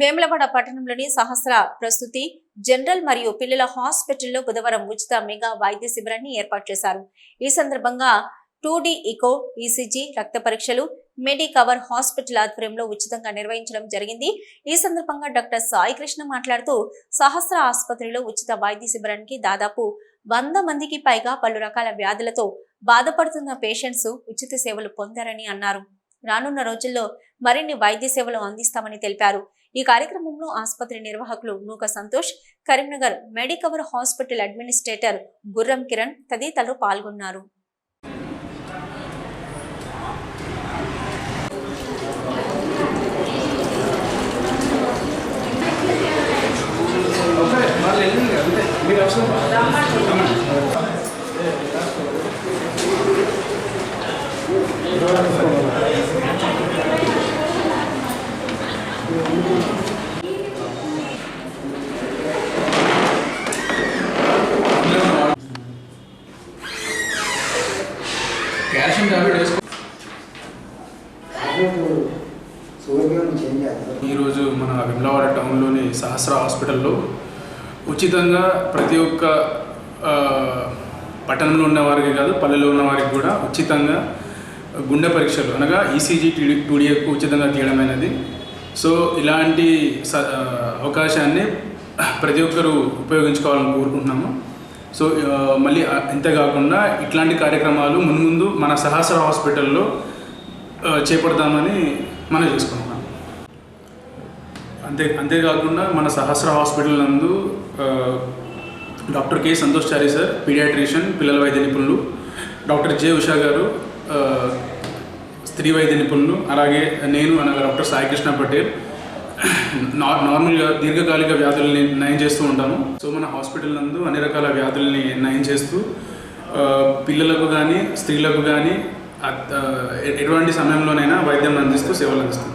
వేములవాడ పట్టణంలోని సహస్ర ప్రస్తుతి జనరల్ మరియు పిల్లల హాస్పిటల్లో బుధవారం ఉచిత మెగా వైద్య శిబిరాన్ని ఏర్పాటు చేశారు. ఈ సందర్భంగా టూ డి ఇకో ఈసీజీ రక్త పరీక్షలు మెడికవర్ హాస్పిటల్ ఆధ్వర్యంలో ఉచితంగా నిర్వహించడం జరిగింది. ఈ సందర్భంగా డాక్టర్ సాయి కృష్ణ మాట్లాడుతూ సహస్ర ఆసుపత్రిలో ఉచిత వైద్య శిబిరానికి దాదాపు వంద మందికి పైగా పలు రకాల వ్యాధులతో బాధపడుతున్న పేషెంట్స్ ఉచిత సేవలు పొందారని అన్నారు. రానున్న రోజుల్లో మరిన్ని వైద్య సేవలు అందిస్తామని తెలిపారు. ఈ కార్యక్రమంలో ఆసుపత్రి నిర్వాహకులు Nooka Santosh Karimnagar Medicover hospital administrator Gurram Kiran తదితరులు పాల్గొన్నారు. మీరు అవసరం క్యాల్షియం టాబ్లెట్ వేసుకో. ఈరోజు మన విమ్లవాడ టౌన్లోని సహస్ర హాస్పిటల్లో ఉచితంగా ప్రతి ఒక్క పట్టణంలో ఉన్న వారికి కాదు పల్లెలో ఉన్న వారికి కూడా ఉచితంగా గుండె పరీక్షలు అనగా ఈసీజీ టీడీ టూడీఏకు ఉచితంగా తీయడమైనది సో ఇలాంటి అవకాశాన్ని ప్రతి ఒక్కరూ ఉపయోగించుకోవాలని కోరుకుంటున్నాము. సో మళ్ళీ అంతేకాకుండా ఇట్లాంటి కార్యక్రమాలు మున్ముందు మన సహస్ర హాస్పిటల్లో చేపడతామని మనం చేసుకుంటున్నాం అంతే అంతేకాకుండా మన సహస్ర హాస్పిటల్ నందు doctor K Santosh Chari sir paediatrician పిల్లల వైద్య నిపుణులు డాక్టర్ జె ఉషా గారు స్త్రీ వైద్య నిపుణులు అలాగే నేను అనగా డాక్టర్ సాయికృష్ణ పటేల్ నార్మల్గా దీర్ఘకాలిక వ్యాధుల్ని నయం చేస్తూ ఉంటాము. సో మన హాస్పిటల్ నందు అన్ని రకాల వ్యాధుల్ని నయం చేస్తూ పిల్లలకు కానీ స్త్రీలకు కానీ ఎటువంటి సమయంలోనైనా వైద్యం అందిస్తూ సేవలు అందిస్తాం